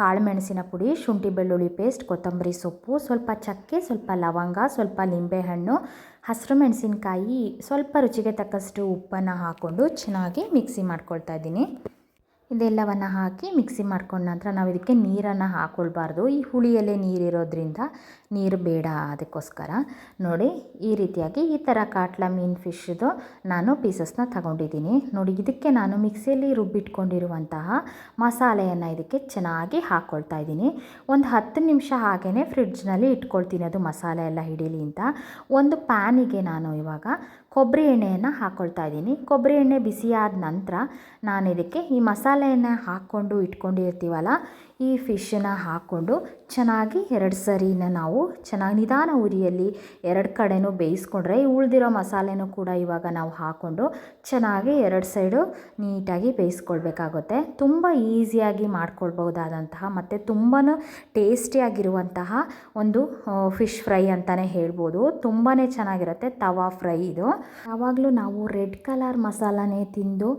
ಕಾಳು ಮೆಣಸಿನ ಪುಡಿ, ಶುಂಠಿ ಬೆಳ್ಳುಳ್ಳಿ ಪೇಸ್ಟ್, ಕೊತ್ತಂಬರಿ ಸೊಪ್ಪು, ಸ್ವಲ್ಪ ಚಕ್ಕೆ, ಸ್ವಲ್ಪ ಲವಂಗ, ಸ್ವಲ್ಪ ನಿಂಬೆಹಣ್ಣು ಹಸಿರು ಮೆಣಸಿನಕಾಯಿ, ಸ್ವಲ್ಪ ರುಚಿಗೆ ತಕ್ಕಷ್ಟು ಉಪ್ಪನ್ನು ಹಾಕ್ಕೊಂಡು ಚೆನ್ನಾಗಿ ಮಿಕ್ಸಿ ಮಾಡ್ಕೊಳ್ತಾ ಇದ್ದೀನಿ. ಇದೆಲ್ಲವನ್ನು ಹಾಕಿ ಮಿಕ್ಸಿ ಮಾಡ್ಕೊಂಡ ನಂತರ ನಾವು ಇದಕ್ಕೆ ನೀರನ್ನು ಹಾಕ್ಕೊಳ್ಬಾರ್ದು ಈ ಹುಳಿಯಲ್ಲೇ ನೀರಿರೋದ್ರಿಂದ ನೀರು ಬೇಡ ಅದಕ್ಕೋಸ್ಕರ. ನೋಡಿ, ಈ ರೀತಿಯಾಗಿ ಈ ಥರ ಕಾಟ್ಲ, ಮೀನು ಫಿಶ್ದು ನಾನು ಪೀಸಸ್ನ ತಗೊಂಡಿದ್ದೀನಿ. ನೋಡಿ, ಇದಕ್ಕೆ ನಾನು ಮಿಕ್ಸಿಯಲ್ಲಿ ರುಬ್ಬಿಟ್ಕೊಂಡಿರುವಂತಹ ಮಸಾಲೆಯನ್ನು ಇದಕ್ಕೆ ಚೆನ್ನಾಗಿ ಹಾಕ್ಕೊಳ್ತಾ ಇದ್ದೀನಿ. ಒಂದು ಹತ್ತು ನಿಮಿಷ ಹಾಗೆಯೇ ಫ್ರಿಡ್ಜ್ನಲ್ಲಿ ಇಟ್ಕೊಳ್ತೀನಿ ಅದು ಮಸಾಲೆ ಎಲ್ಲ ಹಿಡೀಲಿ ಅಂತ. ಒಂದು ಪ್ಯಾನಿಗೆ ನಾನು ಇವಾಗ ಕೊಬ್ಬರಿ ಎಣ್ಣೆಯನ್ನು ಹಾಕ್ಕೊಳ್ತಾ ಇದ್ದೀನಿ. ಕೊಬ್ಬರಿ ಎಣ್ಣೆ ಬಿಸಿಯಾದ ನಂತರ ನಾನು ಇದಕ್ಕೆ ಈ ಮಸಾಲೆಯನ್ನು ಹಾಕ್ಕೊಂಡು ಇಟ್ಕೊಂಡಿರ್ತೀವಲ್ಲ, ಈ ಫಿಶನ್ನು ಹಾಕ್ಕೊಂಡು ಚೆನ್ನಾಗಿ ಎರಡು ಸರಿನ ನಾವು ಚೆನ್ನಾಗಿ ನಿಧಾನ ಉರಿಯಲ್ಲಿ ಎರಡು ಕಡೆನೂ ಬೇಯಿಸ್ಕೊಂಡ್ರೆ ಈ ಉಳಿದಿರೋ ಮಸಾಲೆನೂ ಕೂಡ ಇವಾಗ ನಾವು ಹಾಕ್ಕೊಂಡು ಚೆನ್ನಾಗಿ ಎರಡು ಸೈಡು ನೀಟಾಗಿ ಬೇಯಿಸ್ಕೊಳ್ಬೇಕಾಗುತ್ತೆ. ತುಂಬ ಈಸಿಯಾಗಿ ಮಾಡ್ಕೊಳ್ಬಹುದಾದಂತಹ ಮತ್ತು ತುಂಬಾ ಟೇಸ್ಟಿಯಾಗಿರುವಂತಹ ಒಂದು ಫಿಶ್ ಫ್ರೈ ಅಂತಲೇ ಹೇಳ್ಬೋದು. ತುಂಬಾ ಚೆನ್ನಾಗಿರುತ್ತೆ ತವಾ ಫ್ರೈ ಇದು. ಯಾವಾಗಲೂ ನಾವು ರೆಡ್ ಕಲರ್ ಮಸಾಲನೇ ತಿಂದು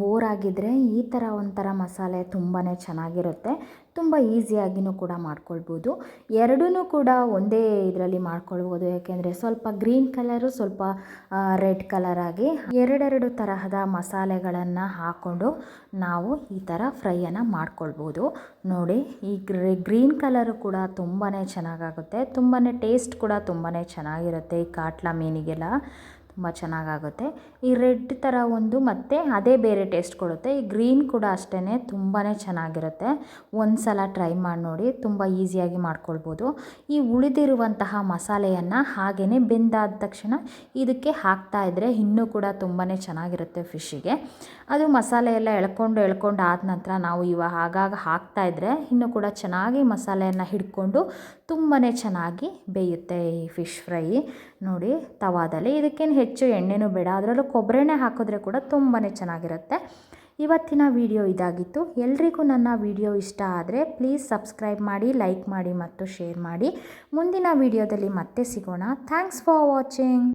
ಬೋರ್ ಆಗಿದ್ದರೆ ಈ ಥರ ಒಂಥರ ಮಸಾಲೆ ತುಂಬಾ ಚೆನ್ನಾಗಿರುತ್ತೆ. ತುಂಬ ಈಸಿಯಾಗಿಯೂ ಕೂಡ ಮಾಡ್ಕೊಳ್ಬೋದು. ಎರಡೂ ಕೂಡ ಒಂದೇ ಇದರಲ್ಲಿ ಮಾಡ್ಕೊಳ್ಬೋದು. ಯಾಕೆಂದರೆ ಸ್ವಲ್ಪ ಗ್ರೀನ್ ಕಲರು ಸ್ವಲ್ಪ ರೆಡ್ ಕಲರಾಗಿ ಎರಡೆರಡು ತರಹದ ಮಸಾಲೆಗಳನ್ನು ಹಾಕ್ಕೊಂಡು ನಾವು ಈ ಥರ ಫ್ರೈಯನ್ನು ಮಾಡ್ಕೊಳ್ಬೋದು. ನೋಡಿ, ಈ ಗ್ರೀನ್ ಕಲರು ಕೂಡ ತುಂಬಾ ಚೆನ್ನಾಗಾಗುತ್ತೆ. ತುಂಬಾ ಟೇಸ್ಟ್ ಕೂಡ ತುಂಬಾ ಚೆನ್ನಾಗಿರುತ್ತೆ ಈ ಕಾಟ್ಲಾ ಮೀನಿಗೆಲ್ಲ. ತುಂಬ ಚೆನ್ನಾಗಾಗುತ್ತೆ. ಈ ರೆಡ್ ಥರ ಒಂದು ಮತ್ತು ಅದೇ ಬೇರೆ ಟೇಸ್ಟ್ ಕೊಡುತ್ತೆ. ಈ ಗ್ರೀನ್ ಕೂಡ ಅಷ್ಟೇ ತುಂಬಾ ಚೆನ್ನಾಗಿರುತ್ತೆ. ಒಂದು ಸಲ ಟ್ರೈ ಮಾಡಿ ನೋಡಿ, ತುಂಬ ಈಸಿಯಾಗಿ ಮಾಡ್ಕೊಳ್ಬೋದು. ಈ ಉಳಿದಿರುವಂತಹ ಮಸಾಲೆಯನ್ನು ಹಾಗೆಯೇ ಬೆಂದಾದ ತಕ್ಷಣ ಇದಕ್ಕೆ ಹಾಕ್ತಾ ಇದ್ದರೆ ಇನ್ನೂ ಕೂಡ ತುಂಬಾ ಚೆನ್ನಾಗಿರುತ್ತೆ ಫಿಶ್ಶಿಗೆ. ಅದು ಮಸಾಲೆ ಎಲ್ಲ ಎಳ್ಕೊಂಡು ಎಳ್ಕೊಂಡು ಆದ ನಂತರ ನಾವು ಇವಾಗ ಆಗಾಗ ಹಾಕ್ತಾ ಇದ್ದರೆ ಇನ್ನೂ ಕೂಡ ಚೆನ್ನಾಗಿ ಮಸಾಲೆಯನ್ನು ಹಿಡ್ಕೊಂಡು ತುಂಬಾ ಚೆನ್ನಾಗಿ ಬೇಯುತ್ತೆ ಈ ಫಿಶ್ ಫ್ರೈ. ನೋಡಿ, ತವಾದಲ್ಲಿ ಇದಕ್ಕೇನು ಹೆಚ್ಚು ಎಣ್ಣೆನೂ ಬೇಡ, ಅದರಲ್ಲೂ ಕೊಬ್ಬರಿ ಎಣ್ಣೆ ಹಾಕಿದ್ರೆ ಕೂಡ ತುಂಬಾ ಚೆನ್ನಾಗಿರುತ್ತೆ. ಇವತ್ತಿನ ವಿಡಿಯೋ ಇದಾಗಿತ್ತು. ಎಲ್ರಿಗೂ ನನ್ನ ವಿಡಿಯೋ ಇಷ್ಟ ಆದರೆ ಪ್ಲೀಸ್ ಸಬ್ಸ್ಕ್ರೈಬ್ ಮಾಡಿ, ಲೈಕ್ ಮಾಡಿ ಮತ್ತು ಶೇರ್ ಮಾಡಿ. ಮುಂದಿನ ವಿಡಿಯೋದಲ್ಲಿ ಮತ್ತೆ ಸಿಗೋಣ. Thanks for watching.